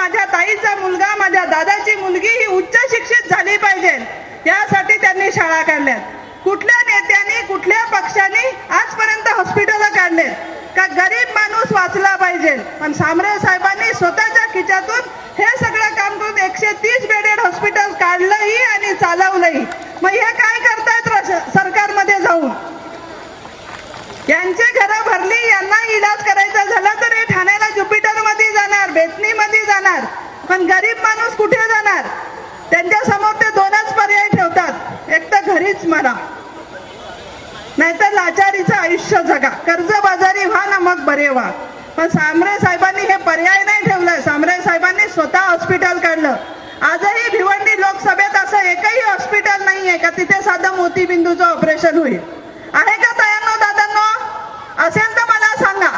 माझ्या ताईचा मुलगा माझ्या दादाची मुलगी ही उच्च शिक्षित झाली पाहिजे. यासाठी त्यांनी शाळा काढल्यात. कुठल्या नेत्याने कुठल्या पक्षाने आजपर्यंत हॉस्पिटल काढले का गरीब माणूस वाचला पाहिजे? पण सामरे साहेबांनी स्वतःच्या खिच्यातून हे सगळं काम करून एकशे तीस बेडेड हॉस्पिटल काढलंही आणि चालवलंही. मग हे काय करतायत सरकारमध्ये जाऊन? यांचे घरं भरली यांना इलाज करायचा झाला तर हे ठाण्याला ज्युपिटरमध्ये जाणार बेतनी पण गरीब माणूस कुठे जाणार? त्यांच्यासमोर ते दोनच पर्याय ठेवतात. एक तर घरीच मरा नाहीतर लाचारीचं आयुष्य जगा. कर्जबाजारी व्हा ना मग बरे व्हा. पण सामरे साहेबांनी हे पर्याय नाही ठेवलं. सामरे साहेबांनी स्वतः हॉस्पिटल काढलं. आजही भिवंडी लोकसभेत असं एकही हॉस्पिटल नाहीये का तिथे साधं मोतीबिंदूचं ऑपरेशन होईल? आहे का तयानो दादांनो? असेल तर मला सांगा.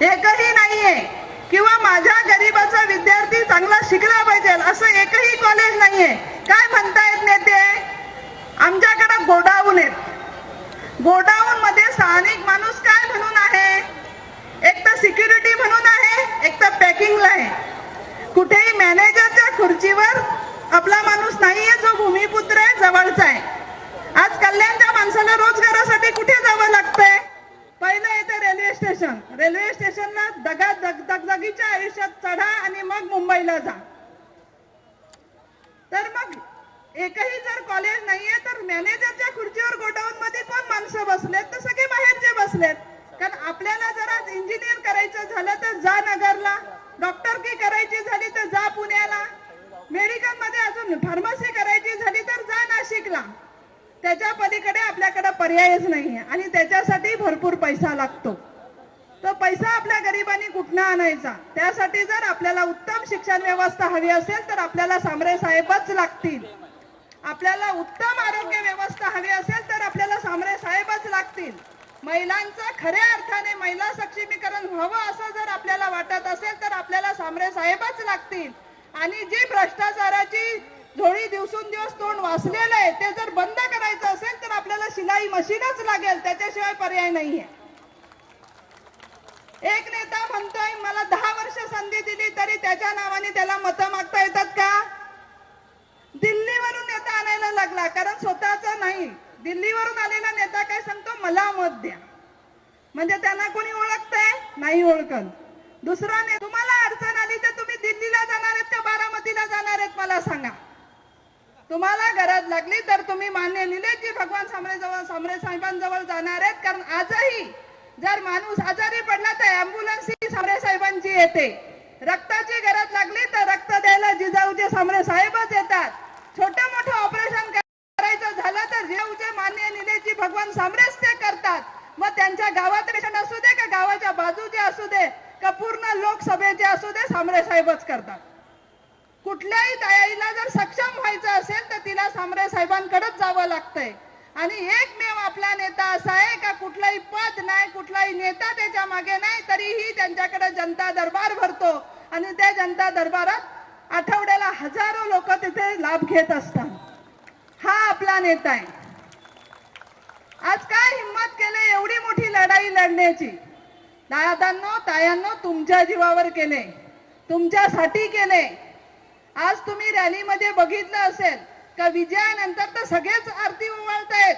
एकही नाहीये. किंवा माझ्या गरीबाचा विद्यार्थी चांगला शिकला पाहिजे असं एकही कॉलेज नाहीये. काय म्हणतायत नेते? आमच्याकडे गोडाऊन आहेत. गोडाऊन मध्ये स्थानिक माणूस काय म्हणून आहे? एक तर सिक्युरिटी म्हणून आहे एक तर पॅकिंगला आहे. कुठेही मॅनेजरच्या खुर्चीवर आपला माणूस नाहीये जो भूमिपुत्र आहे जवळचा आहे. आज कल्याणच्या माणसाला रोज कुठे जावं लागतंय पहिलं येते रेल्वे स्टेशन. रेल्वे स्टेशनला दगा दग दगदगीच्या आयुष्यात चढा आणि मग मुंबईला जा. तर मग एकही जर कॉलेज नाहीये तर मॅनेजरच्या खुर्चीवर गोडाऊन मध्ये कोण माणसं बसलेत? तर सगळे बाहेरचे बसलेत. कारण आपल्याला जरा इंजिनियर करायचं झालं तर जा नगरला. डॉक्टर की करायची झाली तर जा पुण्याला. मेडिकलमध्ये अजून फार्मसी करायची झाली तर जा नाशिकला. त्याच्या पलीकडे आपल्याकडे पर्यायच नाहीये आणि त्याच्यासाठी भरपूर पैसा लागतो. पैसा आपल्या गरिबांनी कुठनं आणायचा? त्यासाठी जर आपल्याला उत्तम शिक्षण व्यवस्था हवी असेल तर आपल्याला सामरे साहेबच लागतील. आपल्याला उत्तम आरोग्य व्यवस्था हवी असेल तर आपल्याला सामरे साहेबच लागतील. महिलांचं खऱ्या अर्थाने महिला सक्षमीकरण व्हावं असं जर आपल्याला वाटत असेल तर आपल्याला सामरे साहेबच लागतील. आणि जी भ्रष्टाचाराची झोळी दिवसून तोंड वाचलेलं आहे ते जर बंद करायचं असेल तर आपल्याला शिलाई मशीनच लागेल. त्याच्याशिवाय पर्याय नाहीये. एक नेता म्हणतोय मला दहा वर्ष संधी दिली तरी त्याच्या नावाने त्याला मतं मागता येतात का? दिल्लीवरून नेता आणायला लागला कारण स्वतःचा नाही. दिल्लीवरून आलेला नेता काय सांगतो? मला मत द्या. म्हणजे त्यांना कोणी ओळखतंय? नाही ओळखत. दुसरा ने तुम्हाला अडचण आली तर तुम्ही दिल्लीला जाणार आहेत का? बारामतीला जाणार आहेत? मला सांगा. तुम्हाला गरज लागली तर तुम्ही मान्य निलेशजी भगवान सामरे जवळ सामरे साहेबांजवळ जाणार आहेत कारण आजही जर माणूस आजारी पडला तर अँब्युलन्स ही सामरे साहेबांची येते. रक्ताची गरज लागली तर रक्त द्यायला जिजाऊचे सामरे साहेबच येतात. छोटं मोठं ऑपरेशन करायचं झालं तर जेऊचे मान्य निलेजी भगवान सामरेच ते करतात. मग त्यांच्या गावात पेशंट असू दे का गावाच्या बाजूचे असू दे का पूर्ण लोकसभेचे असू दे सामरे साहेबच करतात. कुठल्याही ताईला जर सक्षम व्हायचं असेल तर तिला सामरे साहेबांकडेच जावं लागतंय. आणि एकमेव आपला नेता असा आहे का कुठलाही पद नाही कुठलाही नेता त्याच्यामागे नाही तरीही त्यांच्याकडे जनता दरबार भरतो. आणि त्या जनता दरबारात आठवड्याला हजारो लोक तिथे लाभ घेत असतात. हा आपला नेता आहे. आज काय हिंमत केले एवढी मोठी लढाई लढण्याची? दादांनो तायांनो तुमच्या जीवावर केले. तुमच्यासाठी केले. आज तुम्ही रॅलीमध्ये बघितलं असेल. का विजयानंतर तर सगळेच आरती ओवाळतायत.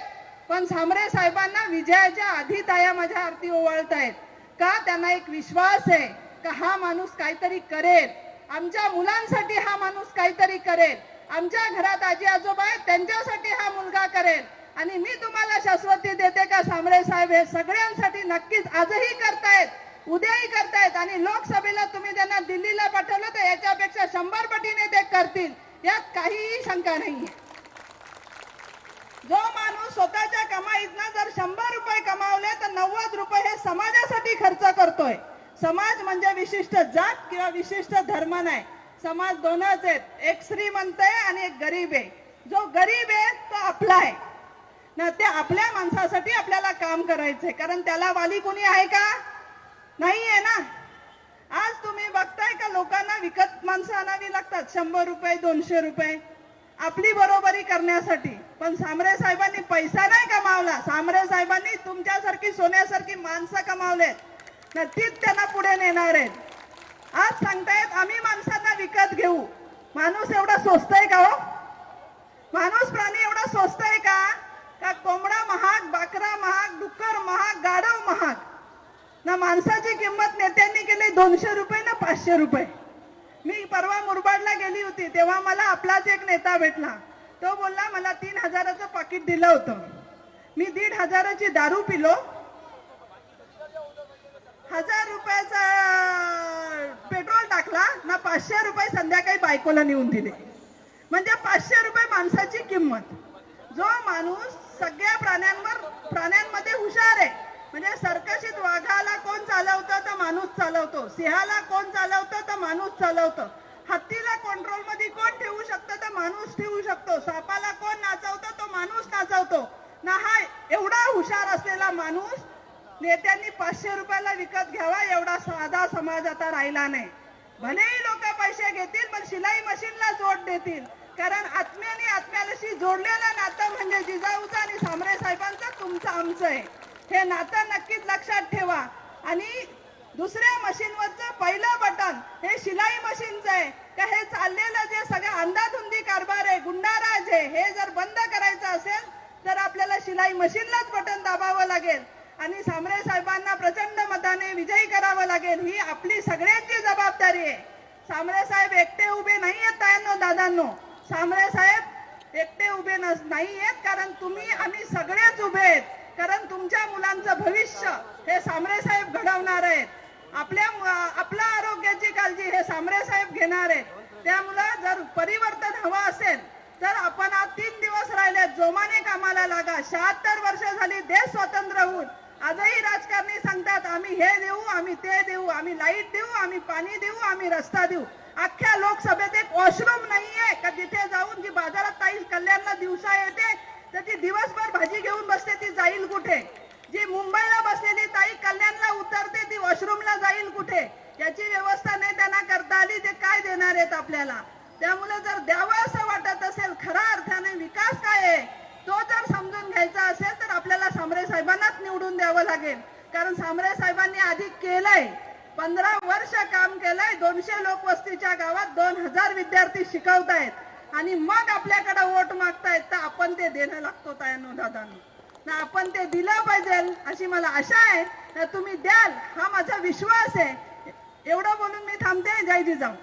पण सामरे साहेबांना विजयाच्या आधी ताया माझ्या आरती ओवाळतायत. का? त्यांना एक विश्वास आहे का हा माणूस काहीतरी करेल? आमच्या मुलांसाठी हा माणूस काहीतरी करेल. आमच्या घरात आजी आजोबा आहेत त्यांच्यासाठी हा मुलगा करेल. आणि मी तुम्हाला शाश्वती देते का सामरे साहेब हे सगळ्यांसाठी नक्कीच आजही करतायत उद्याही करतायत. आणि लोकसभेला तुम्ही त्यांना दिल्लीला पाठवलं तर याच्यापेक्षा शंभर पटीने ते करतील. यात काहीही शंका नाहीये. जो माणूस स्वतःच्या कमाईतनं जर शंभर रुपये कमावले तर नव्वद रुपये हे समाजासाठी खर्च करतोय. समाज म्हणजे विशिष्ट जात किंवा विशिष्ट धर्म नाही. समाज दोनच आहेत. एक श्रीमंत आहे आणि एक गरीब आहे. जो गरीब आहे तो आपला आहे. ना ते आपल्या माणसासाठी आपल्याला काम करायचंय. कारण त्याला वाली कोणी आहे का? नाहीये ना. आज तुम्ही बघताय का लोकांना विकत माणसं आणावी लागतात? शंभर रुपये दोनशे रुपये. आपली बरोबरी करण्यासाठी. पण सामरे साहेबांनी पैसा नाही कमावला. सामरे साहेबांनी तुमच्यासारखी सोन्यासारखी माणसं कमावलेत. नक्कीच त्यांना पुढे नेणार आहेत. आज सांगतायत आम्ही माणसांना विकत घेऊ. माणूस एवढा स्वस्त आहे का हो? माणूस प्राणी एवढा स्वस्त आहे का का कोंबडा महाग बाकरा महाग डुक्कर महाग गाढव महाग ना माणसाची किंमत नेत्यांनी केली दोनशे रुपये ना पाचशे रुपये. मी परवा मुरबाडला गेली होती तेव्हा मला आपलाच एक नेता भेटला. तो बोलला मला तीन हजाराचं पाकिट दिलं होतं. मी दीड हजाराची दारू पिलो. हजार रुपयाचा पेट्रोल टाकला ना पाचशे रुपये संध्याकाळी बायकोला नेऊन दिले. म्हणजे पाचशे रुपये माणसाची किंमत. जो माणूस सगळ्या प्राण्यांवर प्राण्यांमध्ये हुशार आहे म्हणजे सर्कशीत वाघाला कोण चालवतं तर माणूस चालवतो. सिंहाला कोण चालवतं तर माणूस चालवतं. हत्तीला कंट्रोलमध्ये कोण ठेवू शकतं तर माणूस ठेवू शकतो. सापाला कोण नाचवतो तो माणूस नाचवतो. ना हा एवढा हुशार असलेला माणूस नेत्यांनी पाचशे रुपयाला विकत घ्यावा एवढा साधा समाज आता राहिला नाही. भलेही लोक पैसे घेतील पण शिलाई मशीनला जोड देतील. कारण आत्म्याने आत्म्याशी जोडलेलं नातं म्हणजे जिजाऊचं आणि सामरे साहेबांचं तुमचं आमचं आहे. हे नातं नक्कीच लक्षात ठेवा. आणि दुसऱ्या मशीनवरचं पहिलं बटन हे शिलाई मशीनचं आहे. का हे चाललेलं जे सगळं अंधाधुंदी कारभार आहे गुंडाराज आहे हे जर बंद करायचं असेल तर आपल्याला शिलाई मशीनलाच बटन दाबावं लागेल. आणि सामरे साहेबांना प्रचंड मताने विजयी करावं लागेल. ही आपली सगळ्यांची जबाबदारी आहे. सामरे साहेब एकटे उभे नाही आहेत तायांनो दादांनो. सामरे साहेब एकटे उभे नस नाही आहेत कारण तुम्ही आम्ही सगळेच उभे आहेत. कारण तुमच्या मुलांचं भविष्य हे सामरे साहेब घडवणार आहेत. आपल्या आपल्या आरोग्याची काळजी हे सामरे साहेब घेणार आहेत. त्यामुळं जर परिवर्तन हवं असेल तर आपण आज तीन दिवस राहिले जोमाने कामाला लागा. शहात्तर वर्ष झाली देश स्वतंत्र होऊन. आजही राजकारणी सांगतात आम्ही हे देऊ आम्ही ते देऊ आम्ही लाइट देऊ आम्ही पाणी देऊ आम्ही रस्ता देऊ. अख्ख्या लोकसभेत एक वॉशरूम नाहीये का जिथे जाऊन जी बाजारात ताई कल्याणला दिवसा येते तर ती दिवसभर भाजी घेऊन बसते ती जाईल कुठे जी मुंबईला बसलेली ताई कल्याणला उतरते ती वॉशरूमला जाईल कुठे? याची व्यवस्था नाही त्यांना करता आली ते काय देणार आहेत आपल्याला? त्यामुळे जर द्यावं असं वाटत असेल खरा अर्थाने विकास काय आहे तो जर समजून घ्यायचा असेल तर आपल्याला सामरे साहेबांनाच निवडून द्यावं लागेल. कारण सामरे साहेबांनी आधी केलंय पंधरा वर्ष काम केलंय दोनशे लोकवस्तीच्या गावात दोन हजार विद्यार्थी शिकवतायत. आणि मग आपल्याकडे वोट मागतायत तर आपण ते देणं लागतो तायांनो दादांनो. ना आपण ते दिलं पाहिजे अशी मला आशा आहे. तर तुम्ही द्याल. हा माझा विश्वास आहे. एवढं बोलून मी थांबते. जय जिजाऊ.